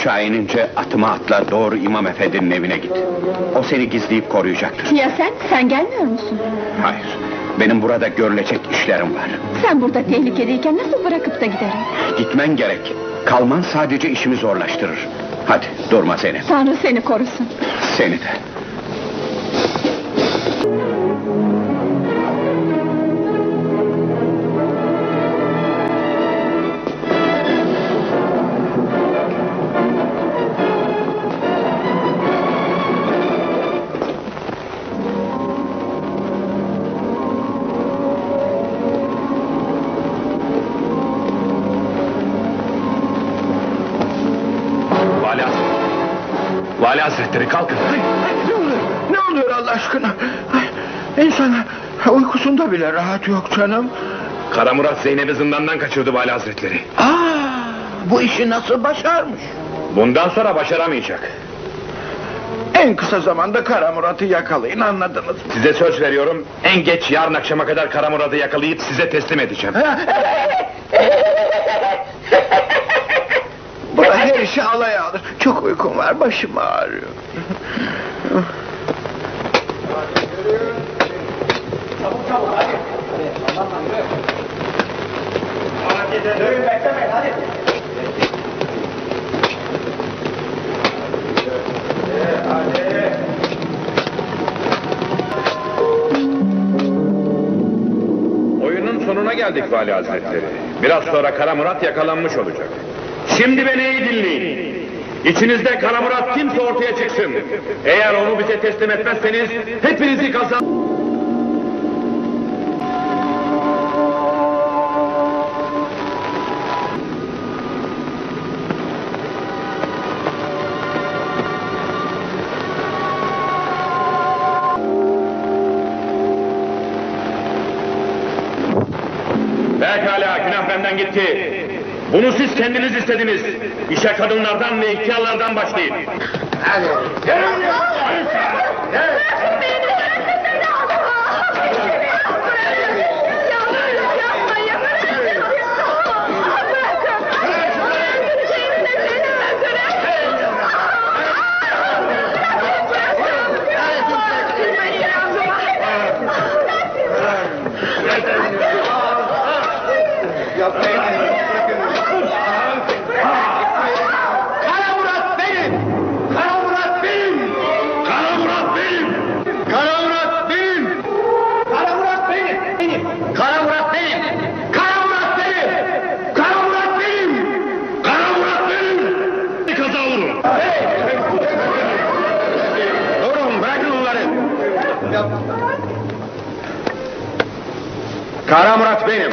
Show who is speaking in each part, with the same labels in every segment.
Speaker 1: Aşağı inince atıma atla doğru İmam Efendi'nin evine git. O seni gizleyip koruyacaktır.
Speaker 2: Ya sen? Sen gelmiyor musun?
Speaker 1: Hayır, benim burada görülecek işlerim var.
Speaker 2: Sen burada tehlikedeyken nasıl bırakıp da giderim?
Speaker 1: Gitmen gerek. Kalman sadece işimi zorlaştırır. Hadi durma Zeynep,
Speaker 2: Tanrı seni korusun.
Speaker 1: seni de.
Speaker 3: Vali Hazretleri kalkın.
Speaker 4: Ne oluyor? Ne oluyor Allah aşkına? Ay, İnsan uykusunda bile rahat yok canım.
Speaker 3: Kara Murat Zeynep'i zindandan kaçırdı Vali Hazretleri.
Speaker 4: Aa, bu işi nasıl başarmış?
Speaker 3: Bundan sonra başaramayacak.
Speaker 4: En kısa zamanda Kara Murat'ı yakalayın anladınız mı?
Speaker 3: Size söz veriyorum. En geç yarın akşama kadar Kara Murat'ı yakalayıp size teslim edeceğim.
Speaker 4: İşi alaya alır. Çok uykum var başım ağrıyor.
Speaker 3: Oyunun sonuna geldik Vali Hazretleri. Biraz sonra Kara Murat yakalanmış olacak. Şimdi beni iyi dinleyin. İçinizde Kara Murat kimse ortaya çıksın. Eğer onu bize teslim etmezseniz hepinizi kazan... Pekala günah benden gitti. Bunu siz kendiniz istediniz. İşe kadınlardan ve ihtiyarlardan başlayın.
Speaker 4: Kara Kara Murat benim!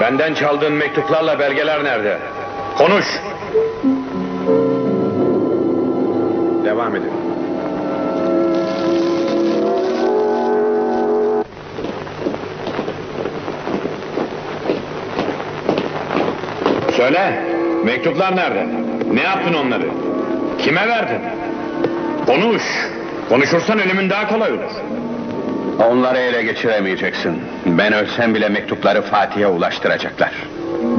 Speaker 3: Benden çaldığın mektuplarla belgeler nerede? Konuş. Devam edin. Söyle, mektuplar nerede? Ne yaptın onları? Kime verdin? Konuş. Konuşursan ölümün daha kolay olur.
Speaker 1: Onları ele geçiremeyeceksin. Ben ölsem bile mektupları Fatih'e ulaştıracaklar.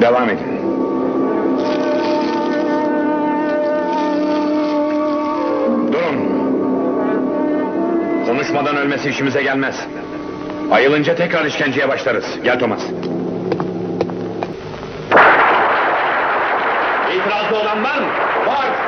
Speaker 3: Devam edin. Konuşmadan ölmesi işimize gelmez. Ayılınca tekrar işkenceye başlarız. Gel Thomas. İtirazı olan var mı? Var.